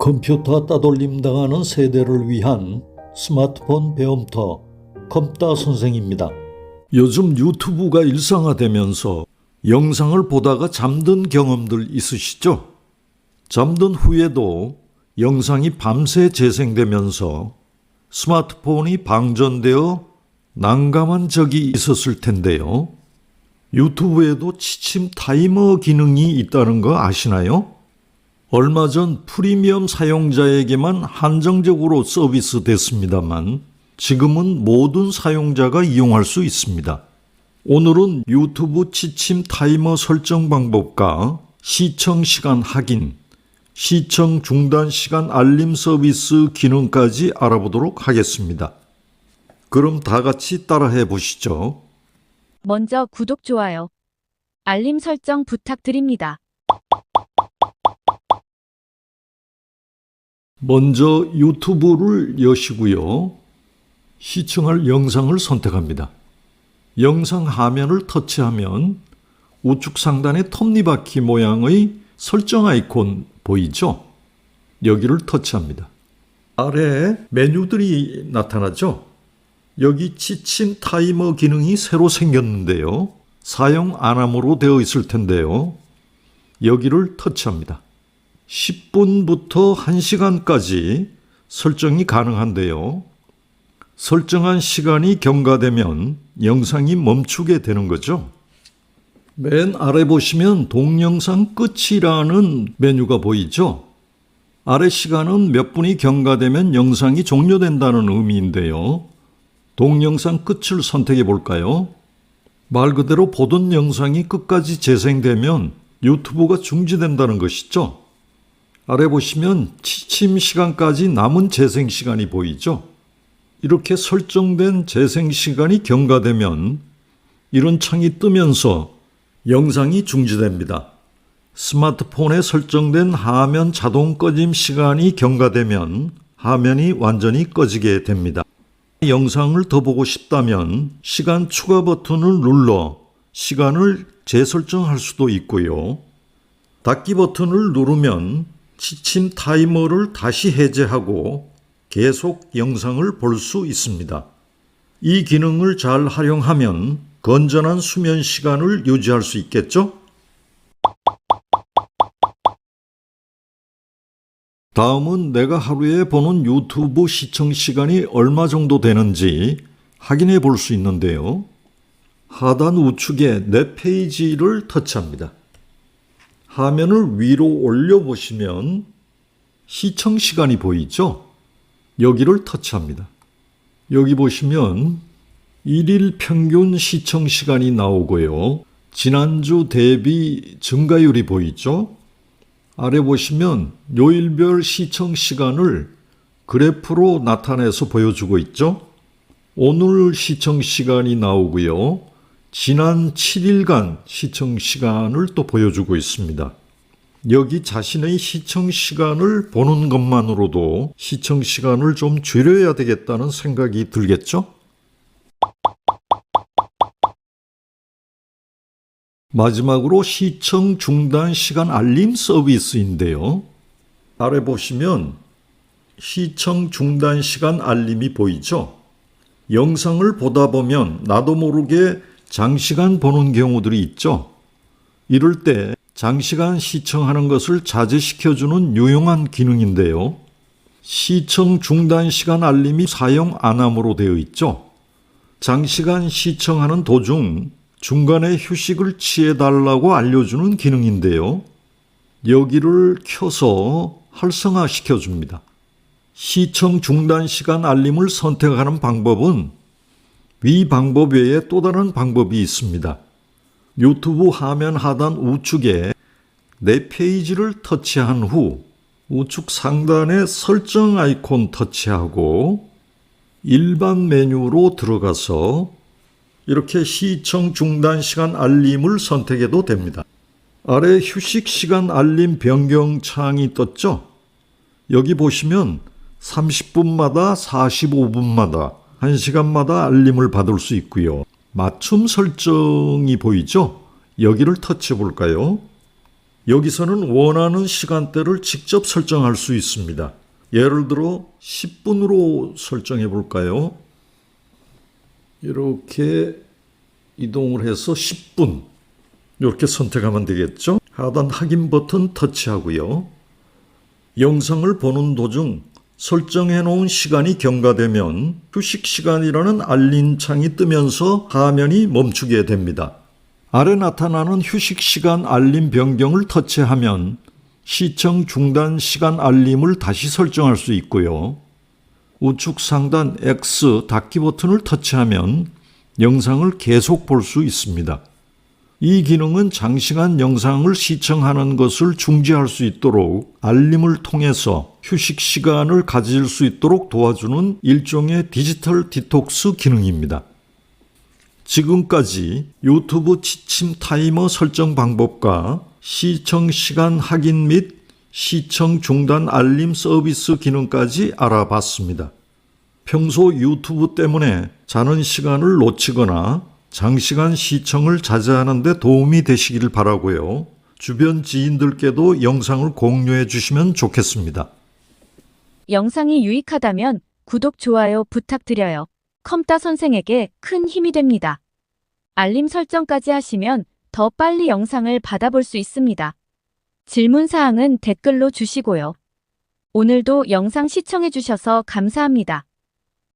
컴퓨터 따돌림 당하는 세대를 위한 스마트폰 배움터 컴따 선생입니다. 요즘 유튜브가 일상화되면서 영상을 보다가 잠든 경험들 있으시죠? 잠든 후에도 영상이 밤새 재생되면서 스마트폰이 방전되어 난감한 적이 있었을 텐데요. 유튜브에도 취침 타이머 기능이 있다는 거 아시나요? 얼마 전 프리미엄 사용자에게만 한정적으로 서비스 됐습니다만 지금은 모든 사용자가 이용할 수 있습니다. 오늘은 유튜브 취침 타이머 설정 방법과 시청 시간 확인, 시청 중단 시간 알림 서비스 기능까지 알아보도록 하겠습니다. 그럼 다 같이 따라해 보시죠. 먼저 구독, 좋아요, 알림 설정 부탁드립니다. 먼저 유튜브를 여시고요. 시청할 영상을 선택합니다. 영상 화면을 터치하면 우측 상단에 톱니바퀴 모양의 설정 아이콘 보이죠? 여기를 터치합니다. 아래에 메뉴들이 나타나죠? 여기 취침 타이머 기능이 새로 생겼는데요. 사용 안 함으로 되어 있을 텐데요. 여기를 터치합니다. 10분부터 1시간까지 설정이 가능한데요. 설정한 시간이 경과되면 영상이 멈추게 되는 거죠. 맨 아래 보시면 동영상 끝이라는 메뉴가 보이죠? 아래 시간은 몇 분이 경과되면 영상이 종료된다는 의미인데요. 동영상 끝을 선택해 볼까요? 말 그대로 보던 영상이 끝까지 재생되면 유튜브가 중지된다는 것이죠. 아래 보시면 취침 시간까지 남은 재생 시간이 보이죠? 이렇게 설정된 재생 시간이 경과되면 이런 창이 뜨면서 영상이 중지됩니다. 스마트폰에 설정된 화면 자동 꺼짐 시간이 경과되면 화면이 완전히 꺼지게 됩니다. 영상을 더 보고 싶다면 시간 추가 버튼을 눌러 시간을 재설정할 수도 있고요. 닫기 버튼을 누르면 취침 타이머를 다시 해제하고 계속 영상을 볼 수 있습니다. 이 기능을 잘 활용하면 건전한 수면 시간을 유지할 수 있겠죠? 다음은 내가 하루에 보는 유튜브 시청 시간이 얼마 정도 되는지 확인해 볼 수 있는데요. 하단 우측에 내 페이지를 터치합니다. 화면을 위로 올려 보시면 시청 시간이 보이죠? 여기를 터치합니다. 여기 보시면 일일 평균 시청 시간이 나오고요. 지난주 대비 증가율이 보이죠? 아래 보시면 요일별 시청 시간을 그래프로 나타내서 보여주고 있죠? 오늘 시청 시간이 나오고요. 지난 7일간 시청 시간을 또 보여주고 있습니다. 여기 자신의 시청 시간을 보는 것만으로도 시청 시간을 좀 줄여야 되겠다는 생각이 들겠죠? 마지막으로 시청 중단 시간 알림 서비스인데요. 아래 보시면 시청 중단 시간 알림이 보이죠? 영상을 보다 보면 나도 모르게 장시간 보는 경우들이 있죠. 이럴 때 장시간 시청하는 것을 자제시켜주는 유용한 기능인데요. 시청 중단 시간 알림이 사용 안 함으로 되어 있죠. 장시간 시청하는 도중 중간에 휴식을 취해달라고 알려주는 기능인데요. 여기를 켜서 활성화 시켜줍니다. 시청 중단 시간 알림을 선택하는 방법은 위 방법 외에 또 다른 방법이 있습니다. 유튜브 화면 하단 우측에 내 페이지를 터치한 후 우측 상단에 설정 아이콘 터치하고 일반 메뉴로 들어가서 이렇게 시청 중단 시간 알림을 선택해도 됩니다. 아래 휴식 시간 알림 변경 창이 떴죠? 여기 보시면 30분마다 45분마다 1시간마다 알림을 받을 수 있고요. 맞춤 설정이 보이죠? 여기를 터치해 볼까요? 여기서는 원하는 시간대를 직접 설정할 수 있습니다. 예를 들어 10분으로 설정해 볼까요? 이렇게 이동을 해서 10분 이렇게 선택하면 되겠죠? 하단 확인 버튼 터치하고요. 영상을 보는 도중 설정해 놓은 시간이 경과되면 휴식 시간이라는 알림 창이 뜨면서 화면이 멈추게 됩니다. 아래 나타나는 휴식 시간 알림 변경을 터치하면 시청 중단 시간 알림을 다시 설정할 수 있고요. 우측 상단 X 닫기 버튼을 터치하면 영상을 계속 볼 수 있습니다. 이 기능은 장시간 영상을 시청하는 것을 중지할 수 있도록 알림을 통해서 휴식 시간을 가질 수 있도록 도와주는 일종의 디지털 디톡스 기능입니다. 지금까지 유튜브 지침 타이머 설정 방법과 시청 시간 확인 및 시청 중단 알림 서비스 기능까지 알아봤습니다. 평소 유튜브 때문에 자는 시간을 놓치거나 장시간 시청을 자제하는 데 도움이 되시길 바라고요. 주변 지인들께도 영상을 공유해 주시면 좋겠습니다. 영상이 유익하다면 구독, 좋아요 부탁드려요. 컴따 선생에게 큰 힘이 됩니다. 알림 설정까지 하시면 더 빨리 영상을 받아볼 수 있습니다. 질문 사항은 댓글로 주시고요. 오늘도 영상 시청해주셔서 감사합니다.